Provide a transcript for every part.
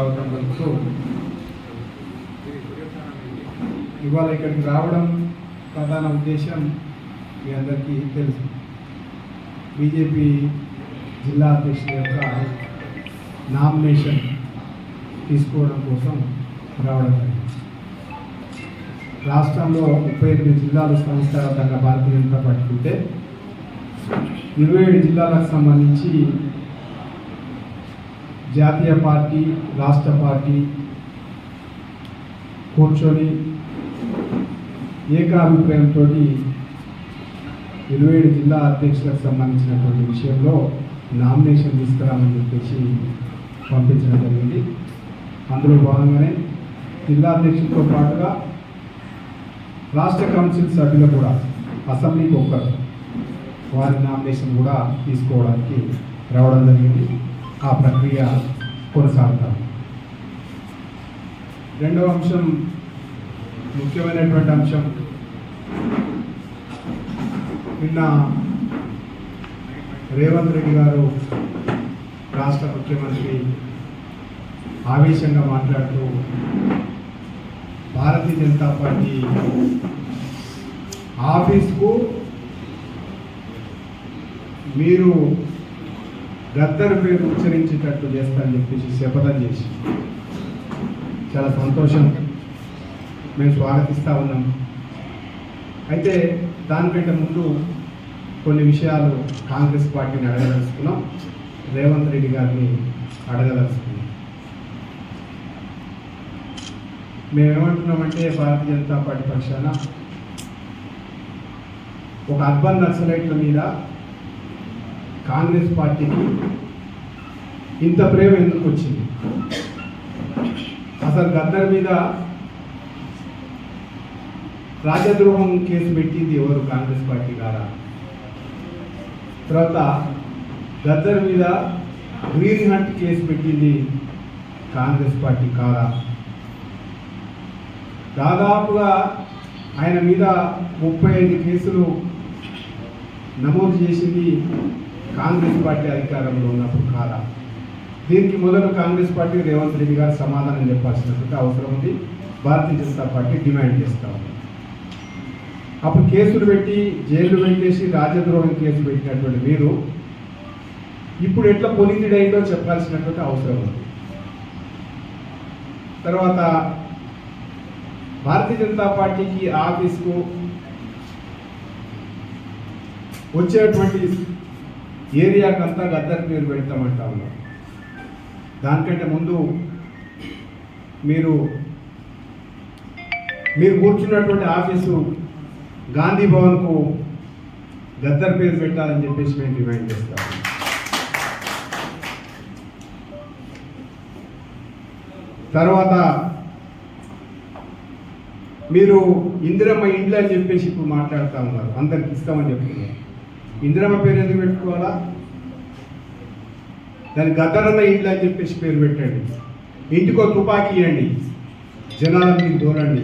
స్వాగతం పలుకుతూ ఇవాళ ఇక్కడికి రావడం ప్రధాన ఉద్దేశం మీ అందరికీ తెలుసు. బీజేపీ జిల్లా అధ్యక్షుల యొక్క నామినేషన్ తీసుకోవడం కోసం రావడం జరిగింది. రాష్ట్రంలో ముప్పై ఎనిమిది జిల్లాలు సంస్థాగతంగా భారతీయ జనతా పార్టీ ఉంటే ఇరవై ఏడు జిల్లాలకు సంబంధించి జాతీయ పార్టీ రాష్ట్ర పార్టీ కూర్చొని ఏకాభిప్రాయంతో ఇరవై ఏడు జిల్లా అధ్యక్షులకు సంబంధించినటువంటి విషయంలో నామినేషన్ తీసుకురామని చెప్పేసి పంపించడం జరిగింది. అందులో భాగంగానే జిల్లా అధ్యక్షులతో పాటుగా రాష్ట్ర కౌన్సిల్ సభ్యులు కూడా అసెంబ్లీకి ఒక్కరు వారి నామినేషన్ కూడా తీసుకోవడానికి రావడం జరిగింది. ఆ ప్రక్రియ కొనసాగుతాం. రెండవ అంశం ముఖ్యమైనటువంటి అంశం. నిన్న రేవంత్ రెడ్డి గారు రాష్ట్ర ముఖ్యమంత్రి ఆవేశంగా మాట్లాడుతూ భారతీయ జనతా పార్టీ ఆఫీస్కు మీరు గద్దర్ పేరు ఉచ్చరించేటట్టు చేస్తానని చెప్పేసి శపథం చేసి. చాలా సంతోషం. మేము స్వాగతిస్తూ ఉన్నాం. అయితే దానికంటే ముందు కొన్ని విషయాలు కాంగ్రెస్ పార్టీని అడగదలుచుకున్నాం. రేవంత్ రెడ్డి గారిని అడగదలుచుకున్నాం. మేమేమంటున్నామంటే భారతీయ జనతా పార్టీ పక్షాన ఒక అర్బన్ నక్సలైట్ల మీద కాంగ్రెస్ పార్టీకి ఇంత ప్రేమ ఎందుకు వచ్చింది? అసలు గద్దర్ మీద రాజద్రోహం కేసు పెట్టింది ఎవరు? కాంగ్రెస్ పార్టీ గారా తర్వాత గద్దర్ మీద గ్రీన్ హంట్ కేసు పెట్టింది కాంగ్రెస్ పార్టీ కాదా దాదాపుగా ఆయన మీద ముప్పై ఐదు కేసులు నమోదు చేసింది కాంగ్రెస్ పార్టీ అధికారంలో ఉన్నప్పుడు కాదా దీనికి మొదలు కాంగ్రెస్ పార్టీ రేవంత్ రెడ్డి గారు సమాధానం చెప్పాల్సినటువంటి అవసరం ఉంది. భారతీయ జనతా పార్టీ డిమాండ్ చేస్తా ఉంది. అప్పుడు కేసులు పెట్టి జైలు పెట్టేసి రాజద్రోహం కేసు పెట్టినటువంటి మీరు ఇప్పుడు ఎట్లా పొలిటిడైందో చెప్పాల్సినటువంటి అవసరం ఉంది. తర్వాత భారతీయ జనతా పార్టీకి ఆఫీస్కు వచ్చేటువంటి ఏరియాకంతా గద్దర్ పేరు పెడతామంటా ఉన్నారు దానికంటే ముందు మీరు మీరు కూర్చున్నటువంటి ఆఫీసు గాంధీ భవన్కు గద్దర్ పేరు పెట్టాలని చెప్పేసి మేము డిమాండ్ చేస్తాం. తర్వాత మీరు ఇందిరమ్మ ఇండ్లు అని చెప్పేసి ఇప్పుడు మాట్లాడుతూ ఉన్నారు. అందరికి ఇస్తామని చెప్తున్నారు ఇందిరమ్మ పేరు ఎందుకు పెట్టుకోవాలా? దాని గద్దరన్న ఇంట్లో అని చెప్పేసి పేరు పెట్టండి. ఇంటికో తుపాకీ ఇవ్వండి జనాలను మీకు దూరండి.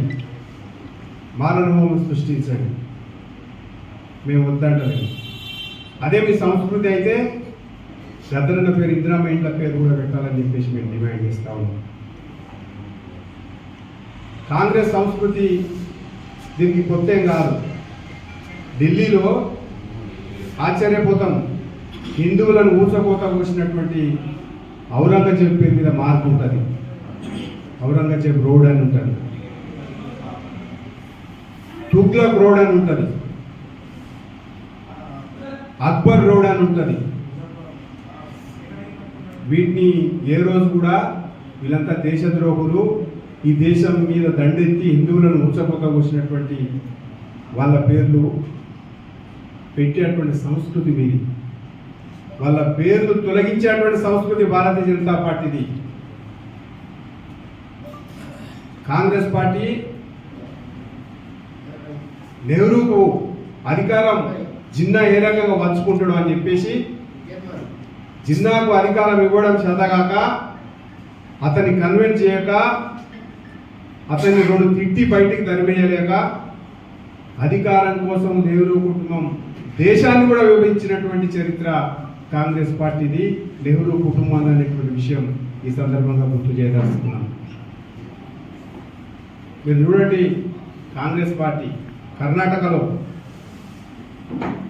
మానవహోమం సృష్టించండి. మేము వద్దంటలేదు. అదే మీ సంస్కృతి అయితే గద్దరన్న పేరు ఇందిరమ్మ ఇంట్ల పేరు కూడా పెట్టాలని చెప్పేసి మేము డిమాండ్ చేస్తా ఉన్నాం. కాంగ్రెస్ సంస్కృతి దీనికి కొత్త కాదు. ఢిల్లీలో ఆశ్చర్యపోతాం. హిందువులను ఊచకోత పోసినటువంటి ఔరంగజేబ్ పేరు మీద మార్పు ఉంటుంది. ఔరంగజేబ్ రోడ్ అని ఉంటుంది. తుగ్లక్ రోడ్ అని ఉంటుంది. అక్బర్ రోడ్ అని ఉంటుంది. వీటిని ఏ రోజు కూడా వీళ్ళంతా దేశద్రోహులు ఈ దేశం మీద దండెత్తి హిందువులను ఉచ్చపోత పోసినటువంటి వాళ్ళ పేర్లు పెట్టేటువంటి సంస్కృతి మీది. వాళ్ళ పేర్లు తొలగించేటువంటి సంస్కృతి భారతీయ జనతా పార్టీది. కాంగ్రెస్ పార్టీ నెహ్రూకు అధికారం జిన్నా ఏ రకంగా పంచుకుంటాడు అని చెప్పేసి జిన్నాకు అధికారం ఇవ్వడం చేతగాక అతన్ని కన్విన్స్ చేయక అతన్ని రెండు తిట్టి బయటికి తరిమేయలేక అధికారం కోసం నెహ్రూ కుటుంబం దేశాన్ని కూడా విభజించినటువంటి చరిత్ర కాంగ్రెస్ పార్టీది నెహ్రూ కుటుంబాన్ని అనేటువంటి విషయం ఈ సందర్భంగా గుర్తు చేయదలుచుకున్నాను మీరు చూడండి కాంగ్రెస్ పార్టీ కర్ణాటకలో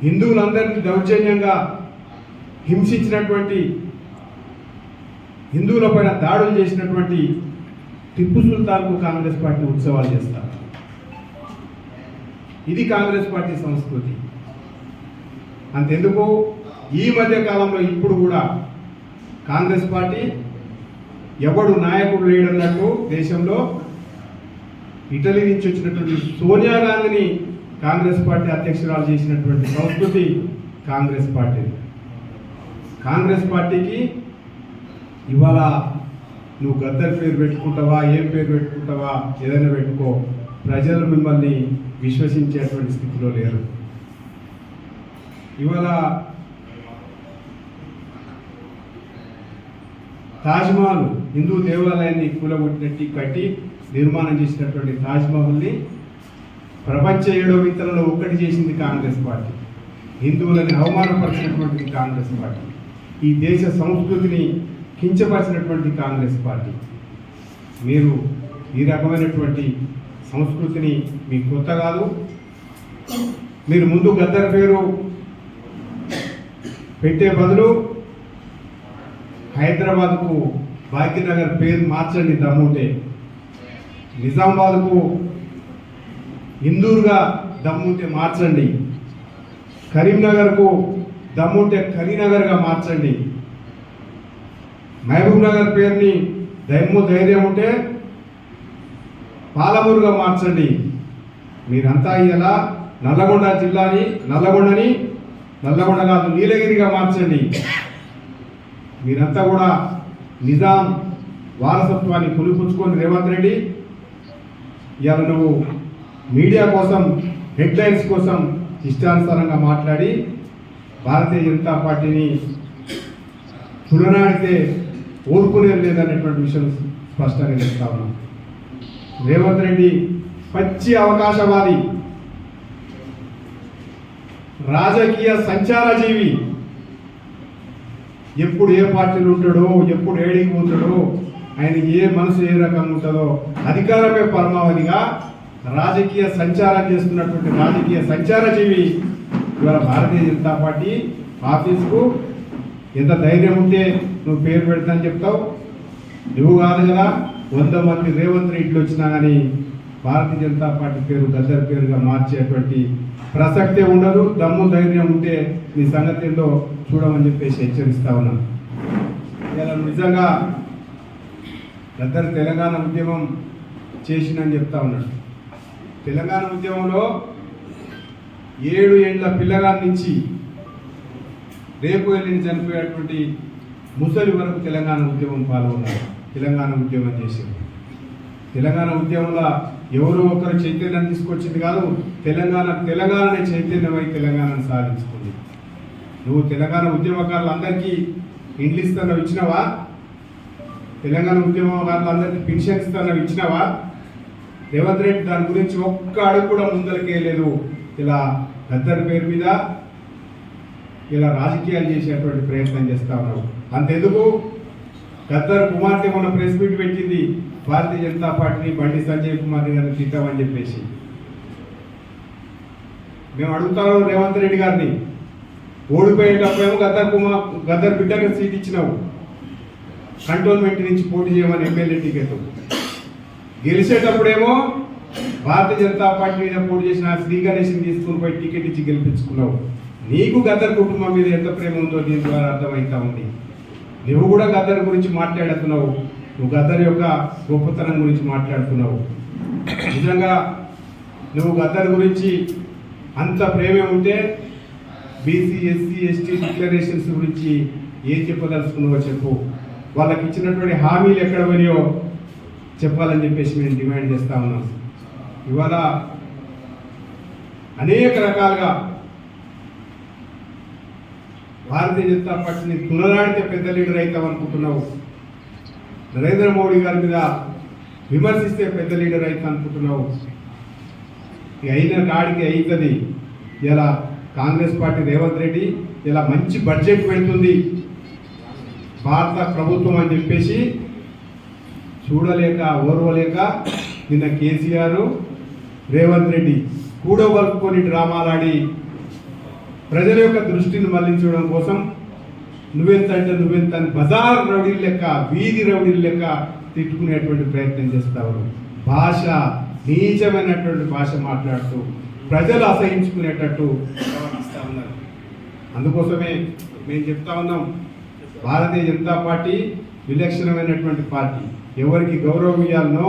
హిందువులందరినీ దౌర్జన్యంగా హింసించినటువంటి హిందువుల పైన దాడులు చేసినటువంటి టిప్పు సుల్తాన్కు కాంగ్రెస్ పార్టీ ఉత్సవాలు చేస్తారు. ఇది కాంగ్రెస్ పార్టీ సంస్కృతి. అంతెందుకు? ఈ మధ్య కాలంలో ఇప్పుడు కూడా కాంగ్రెస్ పార్టీ ఎవడు నాయకుడు లేడన్నట్టు దేశంలో ఇటలీ నుంచి వచ్చినటువంటి సోనియా గాంధీని కాంగ్రెస్ పార్టీ అధ్యక్షురాలు చేసినటువంటి సంస్కృతి కాంగ్రెస్ పార్టీ. కాంగ్రెస్ పార్టీకి ఇవాళ నువ్వు గద్దర్ పేరు పెట్టుకుంటావా ఏం పేరు పెట్టుకుంటావా ఏదైనా పెట్టుకో ప్రజలు మిమ్మల్ని విశ్వసించేటువంటి స్థితిలో లేరు. ఇవాళ తాజ్మహల్ హిందూ దేవాలయాన్ని కూలగొట్టినట్టు కట్టి నిర్మాణం చేసినటువంటి తాజ్మహల్ని ప్రపంచ ఏడో విత్తనంలో ఒక్కటి చేసింది కాంగ్రెస్ పార్టీ. హిందువులని అవమానపరిచినటువంటిది కాంగ్రెస్ పార్టీ. ఈ దేశ సంస్కృతిని కించపరిచినటువంటి కాంగ్రెస్ పార్టీ. మీరు ఈ రకమైనటువంటి సంస్కృతిని మీకు కొత్త కాదు. మీరు ముందు గద్దర్ పేరు పెట్టే బదులు హైదరాబాద్కు భాగ్యనగర్ పేరు మార్చండి దమ్ముంటే. నిజామాబాద్కు ఇందూరుగా దమ్ముంటే మార్చండి. కరీంనగర్కు దమ్ముంటే కరీనగర్గా మార్చండి. మహబూబ్ నగర్ పేరుని దమ్ము ధైర్యం ఉంటే పాలమూరుగా మార్చండి. మీరంతా ఇలా నల్లగొండ జిల్లాని నల్లగొండని నల్లగొండ కాదు నీలగిరిగా మార్చండి. మీరంతా కూడా నిజాం వారసత్వాన్ని పులిపుచ్చుకొని రేవంత్ రెడ్డి ఇవాళ నువ్వు మీడియా కోసం హెడ్లైన్స్ కోసం ఇష్టానుసారంగా మాట్లాడి భారతీయ జనతా పార్టీని తులనాడితే ఊరుకునేది లేదనేటువంటి విషయం స్పష్టంగా చెప్తా ఉన్నాం. రేవంత్ రెడ్డి పచ్చి అవకాశవాది. రాజకీయ సంచారజీవి. ఎప్పుడు ఏ పార్టీలు ఉంటాడో ఎప్పుడు ఏడికి పోతాడో ఆయన ఏ మనసు ఏ రకంగా ఉంటుందో అధికారమే పరమావధిగా రాజకీయ సంచారం చేస్తున్నటువంటి రాజకీయ సంచారజీవి. ఇవాళ భారతీయ జనతా పార్టీ ఆఫీస్కు ఎంత ధైర్యం ఉంటే నువ్వు పేరు పెడతానని చెప్తావు. నువ్వు కాదు కదా వంద మంది రేవంత్ రెడ్డిలు వచ్చినా కానీ భారతీయ జనతా పార్టీ పేరు గద్దర్ పేరుగా మార్చేటువంటి ప్రసక్తే ఉండదు దమ్ము ధైర్యం ఉంటే మీ సంగతితో చూడమని చెప్పేసి హెచ్చరిస్తా ఉన్నాను. ఇలా నిజంగా గద్దర్ తెలంగాణ ఉద్యమం చేసిందని చెప్తా ఉన్నాడు. తెలంగాణ ఉద్యమంలో ఏడు ఏండ్ల పిల్లగాడి నుంచి రేపు వెళ్ళిన చనిపోయేటువంటి ముసలి వరకు తెలంగాణ ఉద్యమం పాల్గొన్నారు. తెలంగాణ ఉద్యమం చేసింది. తెలంగాణ ఉద్యమంలో ఎవరో ఒకరు చైతన్యం తీసుకొచ్చింది కాదు తెలంగాణ తెలంగాణనే చైతన్యమై తెలంగాణను సాధించుకుంది. నువ్వు తెలంగాణ ఉద్యమకారులందరికీ ఇండ్లు ఇస్తానో ఇచ్చినావా? తెలంగాణ ఉద్యమకారులందరికీ పెన్షన్ ఇస్తానో ఇచ్చినావా? రేవంత్ రెడ్డి దాని గురించి ఒక్క అడుగు కూడా ముందరకే లేదు ఇలా గద్దర్ పేరు మీద ఇలా రాజకీయాలు చేసేటువంటి ప్రయత్నం చేస్తా ఉన్నావు అంతెందుకు? గద్దర్ కుమార్తె మొన్న ప్రెస్ మీట్ పెట్టింది. భారతీయ జనతా పార్టీని బండి సంజయ్ కుమార్ గారిని తిట్టామని చెప్పేసి. మేము అడుగుతాము రేవంత్ రెడ్డి గారిని. ఓడిపోయేటప్పుడేమో గద్దర్ కుమార్ గద్దర్ బిడ్డకు సీట్ ఇచ్చినావు కంటోన్మెంట్ నుంచి పోటీ చేయమని ఎమ్మెల్యే టికెట్. గెలిచేటప్పుడేమో భారతీయ జనతా పార్టీ మీద పోటీ చేసిన శ్రీ గణేష్ని తీసుకుని పోయి టికెట్ ఇచ్చి గెలిపించుకున్నావు. నీకు గద్దర్ కుటుంబం మీద ఎంత ప్రేమ ఉందో దీని ద్వారా అర్థమవుతా ఉంది. నువ్వు కూడా గద్దర్ గురించి మాట్లాడుతున్నావు. నువ్వు గద్దర్ యొక్క గొప్పతనం గురించి మాట్లాడుతున్నావు. నిజంగా నువ్వు గద్దర్ గురించి అంత ప్రేమే ఉంటే బీసీ ఎస్సీ ఎస్టీ డిక్లరేషన్స్ గురించి ఏం చెప్పదలుచుకున్నావో చెప్పు. వాళ్ళకి ఇచ్చినటువంటి హామీలు ఎక్కడ పోయినాయో చెప్పాలని చెప్పేసి మేము డిమాండ్ చేస్తా ఉన్నాం. ఇవాళ అనేక రకాలుగా భారతీయ జనతా పార్టీని తులనాడితే పెద్ద లీడర్ అవుతాం అనుకుంటున్నావు. నరేంద్ర మోడీ గారి మీద విమర్శిస్తే పెద్ద లీడర్ అయితే అనుకుంటున్నావు. అయిన కాడికి అవుతుంది ఇలా కాంగ్రెస్ పార్టీ రేవంత్ రెడ్డి ఇలా మంచి బడ్జెట్ పెడుతుంది. భారత ప్రభుత్వం అని చెప్పేసి చూడలేక ఓర్వలేక నిన్న కేసీఆర్ రేవంత్ రెడ్డి కూడబలుపుకొని డ్రామాలాడి ప్రజల యొక్క దృష్టిని మళ్ళించడం కోసం నువ్వెంత అంటే నువ్వెంత అని బజార్ రౌడీల లెక్క వీధి రౌడీల లెక్క తిట్టుకునేటువంటి ప్రయత్నం చేస్తావు. భాష నీచమైనటువంటి భాష మాట్లాడుతూ ప్రజలు అసహించుకునేటట్టు ప్రవర్తిస్తా ఉన్నారు అందుకోసమే మేము చెప్తా ఉన్నాం భారతీయ జనతా పార్టీ విలక్షణమైనటువంటి పార్టీ. ఎవరికి గౌరవం ఇవ్వాలనో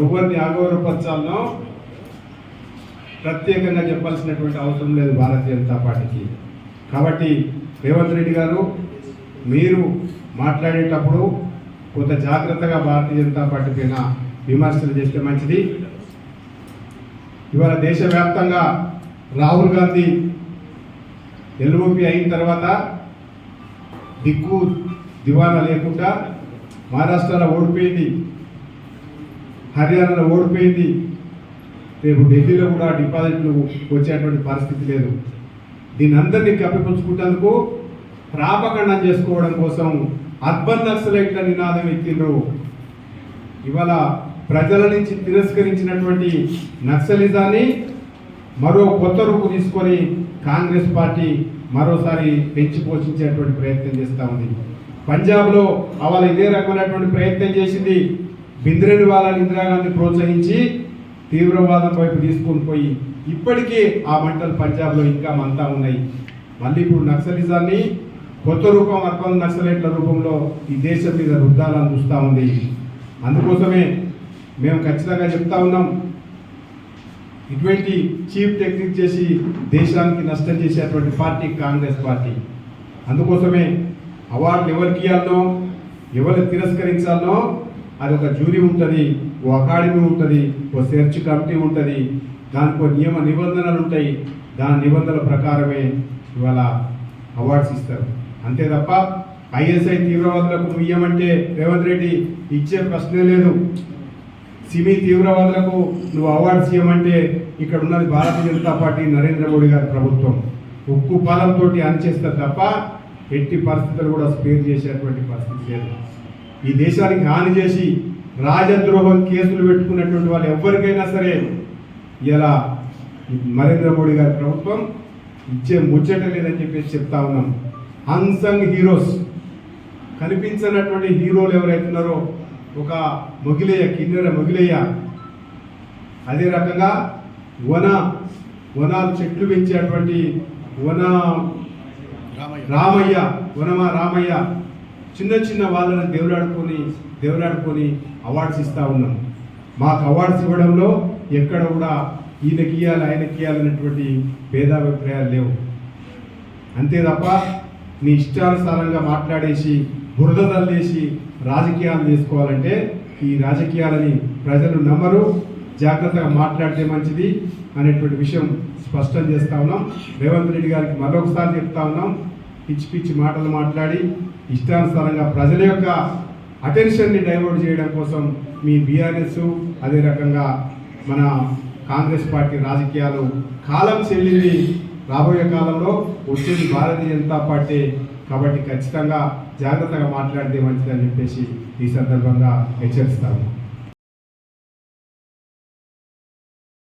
ఎవరిని అగౌరవపరచాలనో ప్రత్యేకంగా చెప్పాల్సినటువంటి అవసరం లేదు భారతీయ జనతా పార్టీకి. కాబట్టి రేవంత్ రెడ్డి గారు మీరు మాట్లాడేటప్పుడు కొంత జాగ్రత్తగా భారతీయ జనతా పార్టీ పైన విమర్శలు చేస్తే మంచిది. ఇవాళ దేశవ్యాప్తంగా రాహుల్ గాంధీ ఎల్ఓపి అయిన తర్వాత దిక్కు దివానా లేకుండా మహారాష్ట్రలో ఓడిపోయింది. హర్యానాలో ఓడిపోయింది. రేపు ఢిల్లీలో కూడా డిపాజిట్లు వచ్చేటువంటి పరిస్థితి లేదు. దీని అందరినీ కప్పిపుచ్చుకుంటేందుకు ప్రాపకండం చేసుకోవడం కోసం అర్బన్ నక్సలైట్ల నినాదం ఎత్తిండ్రు ఇవాళ ప్రజల నుంచి తిరస్కరించినటువంటి నక్సలిజాన్ని మరో కొత్త రూపు తీసుకొని కాంగ్రెస్ పార్టీ మరోసారి పెంచి పోషించేటువంటి ప్రయత్నం చేస్తూ ఉంది. పంజాబ్లో అవాళ ఇదే రకమైనటువంటి ప్రయత్నం చేసింది. బింద్రేని వాళ్ళని ఇందిరాగాంధీ ప్రోత్సహించి తీవ్రవాదం వైపు తీసుకొని పోయి ఇప్పటికే ఆ మంటలు పంజాబ్లో ఇంకా మంతా ఉన్నాయి. మళ్ళీ ఇప్పుడు నక్సలిజాన్ని కొత్త రూపం అర్బన్ నక్సలైట్ల రూపంలో ఈ దేశం మీద రుద్దాలని చూస్తూ ఉంది. అందుకోసమే మేము ఖచ్చితంగా చెప్తా ఉన్నాం. ఇటువంటి చీప్ టెక్నిక్ చేసి దేశానికి నష్టం చేసేటువంటి పార్టీ కాంగ్రెస్ పార్టీ. అందుకోసమే అవార్డులు ఎవరికి ఇవ్వాలనో ఎవరు తిరస్కరించాలనో అది ఒక జ్యూరీ ఉంటుంది ఓ అకాడమీ ఉంటుంది ఓ సెర్చ్ కమిటీ ఉంటుంది దానికి నియమ నిబంధనలు ఉంటాయి దాని నిబంధనల ప్రకారమే ఇవాళ అవార్డ్స్ ఇస్తారు. అంతే తప్ప ఐఎస్ఐ తీవ్రవాదులకు నువ్వు ఇయ్యమంటే రేవంత్ రెడ్డి ఇచ్చే ప్రశ్నే లేదు. సిమి తీవ్రవాదులకు నువ్వు అవార్డ్స్ ఇవ్వమంటే ఇక్కడ ఉన్నది భారతీయ జనతా పార్టీ నరేంద్ర మోడీ గారి ప్రభుత్వం. ఉక్కు పాలంతో అణిచేస్తారు తప్ప ఎట్టి పరిస్థితులు కూడా స్పేర్ చేసేటువంటి పరిస్థితి లేదు. ఈ దేశానికి హాని చేసి రాజద్రోహం కేసులు పెట్టుకున్నటువంటి వాళ్ళు ఎవరికైనా సరే ఇలా నరేంద్ర మోడీ గారి ప్రభుత్వం ఇచ్చే ముచ్చట లేదని చెప్పేసి చెప్తా ఉన్నాం. అన్సంగ్ హీరోస్ కనిపించినటువంటి హీరోలు ఎవరైతే ఉన్నారో ఒక మొగిలయ్య కిన్నెర మొగిలయ్య అదే రకంగా వన వనాలు చెట్లు పెంచేటువంటి వన రామయ్య వనమ రామయ్య చిన్న చిన్న వాళ్ళని దేవులాడుకొని దేవులాడుకొని అవార్డ్స్ ఇస్తా ఉన్నాం. మాకు అవార్డ్స్ ఇవ్వడంలో ఎక్కడ కూడా ఈయనకి ఇవ్వాలి ఆయనకి ఇవ్వాలనేటువంటి భేదాభిప్రాయాలు లేవు. అంతే తప్ప నీ ఇష్టానుసారంగా మాట్లాడేసి బురద తల్లేసి రాజకీయాలు చేసుకోవాలంటే ఈ రాజకీయాలని ప్రజలు నమ్మరు. జాగ్రత్తగా మాట్లాడితే మంచిది అనేటువంటి విషయం స్పష్టం చేస్తా ఉన్నాం. రేవంత్ రెడ్డి గారికి మరొకసారి చెప్తా ఉన్నాం. పిచ్చి పిచ్చి మాటలు మాట్లాడి ఇష్టానుసారంగా ప్రజల యొక్క అటెన్షన్ని డైవర్ట్ చేయడం కోసం మీ బీఆర్ఎస్ అదే రకంగా మన కాంగ్రెస్ పార్టీ రాజకీయాలు కాలం చెల్లింది రాబోయే కాలంలో వచ్చేది భారతీయ జనతా పార్టీ. కాబట్టి ఖచ్చితంగా జాగ్రత్తగా మాట్లాడితే మంచిదని చెప్పేసి ఈ సందర్భంగా హెచ్చరిస్తాము.